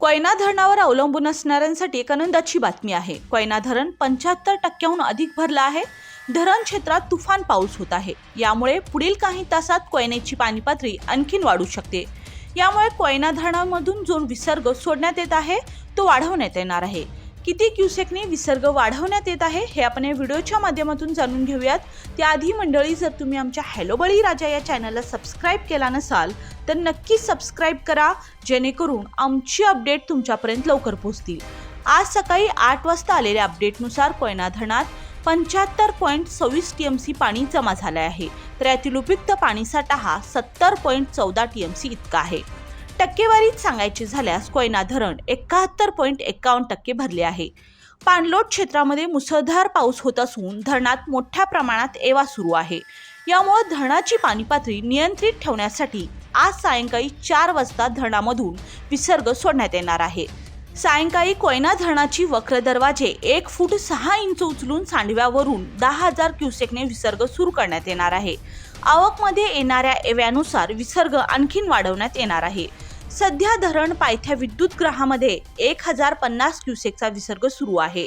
कोयना धरणावर अवलंबून असणाऱ्यांसाठी एक आनंदाची बातमी आहे. कोयना धरण पंच्याहत्तर टक्क्याहून अधिक भरलं आहे. धरण क्षेत्रात तुफान पाऊस होत आहे. यामुळे पुढील काही तासात कोयनेची पाणी पातळी आणखीन वाढू शकते. यामुळे कोयना धरणामधून जो विसर्ग सोडण्यात येत आहे तो वाढवण्यात येणार आहे. किती क्युसेकने विसर्ग वाढवण्यात येत आहे हे आपण या व्हिडिओच्या माध्यमातून जाणून घेऊयात. त्याआधी मंडळी जर तुम्ही आमच्या हॅलो बळी राजा या चॅनलला सबस्क्राईब केला नसाल तर नक्की सबस्क्राईब करा जेणेकरून आमची अपडेट तुमच्यापर्यंत लवकर पोहोचतील. आज सकाळी आठ वाजता आलेल्या अपडेटनुसार कोयना धरणात पंच्याहत्तर पॉईंट सव्वीस टी एम सी पाणी जमा झाले आहे. तर यातील उपयुक्त पाणीसाठा हा सत्तर पॉईंट चौदा टी एम सी इतका आहे. टक्केवारीत सांगायचे झाल्यास कोयना धरण एकाहत्तर पॉईंट एकावन्न टक्के भरले आहे. पाणलोट क्षेत्रामध्ये मुसळधार पाऊस होत असून धरणात मोठ्या प्रमाणात एवा सुरू आहे. यामुळे धरणाची पाणी पातळी नियंत्रित ठेवण्यासाठी आज सायंकाळी चार वाजता धरणामधून विसर्ग सोडण्यात येणार आहे. सायंकाळी कोयना धरणाची वक्र दरवाजे एक फूट सहा इंच उचलून सांडव्यावरून दहा हजार क्युसेकने विसर्ग सुरू करण्यात येणार आहे. आवकमध्ये येणाऱ्या एव्यानुसार विसर्ग आणखीन वाढवण्यात येणार आहे. सध्या धरण पायथ्या विद्युत ग्रहामध्ये एक हजार पन्नास क्युसेकचा विसर्ग सुरू आहे.